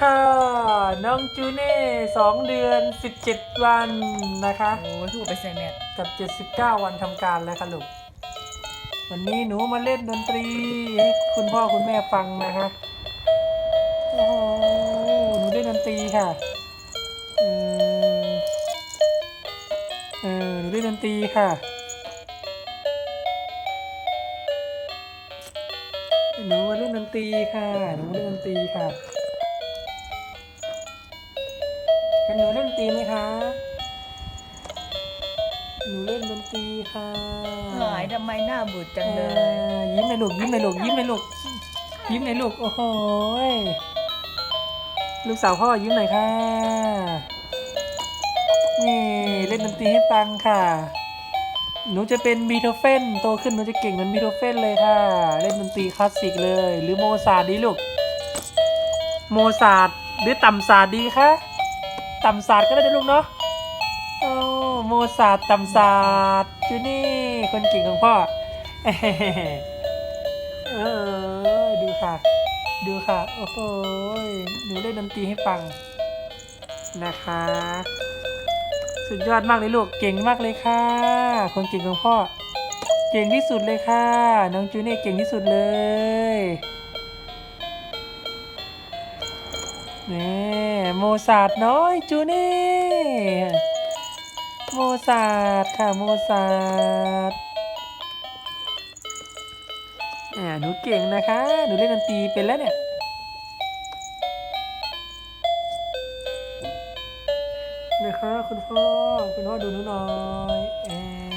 ค่ะ น้องจูเน่สองเดือนสิบเจ็ดวันนะคะโอ้ยถูกไปใส่แมทกับ 79 วันทำการแล้วค่ะลูก วันนี้หนูมาเล่นดนตรีให้คุณพ่อคุณแม่ฟังนะคะโอ้โหหนูเล่นดนตรีค่ะอืมเออหนูเล่นดนตรีค่ะหนูมาเล่นดนตรีค่ะหนูมาเล่นดนตรีค่ะ กันหนูเล่นดนตรีไหมคะหนูเล่นดนตรีค่ะหายทำไมหน้าบูดจังเลเอยอยิ้มเลยลูกยิ้มเลยลูกยิ้มเลยลูกยิ้มเลยลูกโอ้โหยลูกสาวพ่อยิ้มหน่อยค่ะ นี่เล่นดนตรีให้ฟังค่ะ หนูจะเป็นบีโธเฟนโตขึ้นหนูจะเก่งเหมือนบีโธเฟนเลยค่ะ เล่นดนตรีคลาสสิกเลย หรือโมซาร์ทดีลูก โมซาร์ทหรือต่ำซาร์ทดีคะ ต่ำซาร์ก็ได้นะลูกเนาะโอ้โมซาร์ทตำซาร์จูนี่คนเก่งของพ่อเออดูค่ะ ดูค่ะ โอ้โหยหนูเล่นดนตรีให้ฟังนะคะ สุดยอดมากเลยลูกเก่งมากเลยค่ะ คนเก่งของพ่อ เก่งที่สุดเลยค่ะ น้องจูนี่เก่งที่สุดเลย นี่โมซาร์ทน้อยจูนี่โมซาร์ทค่ะโมซาร์ทอ่าหนูเก่งนะคะ หนูเล่นดนตรีเป็นแล้วเนี่ยนะคะคุณพ่อคุณพ่อดูหนูหน่อยเออ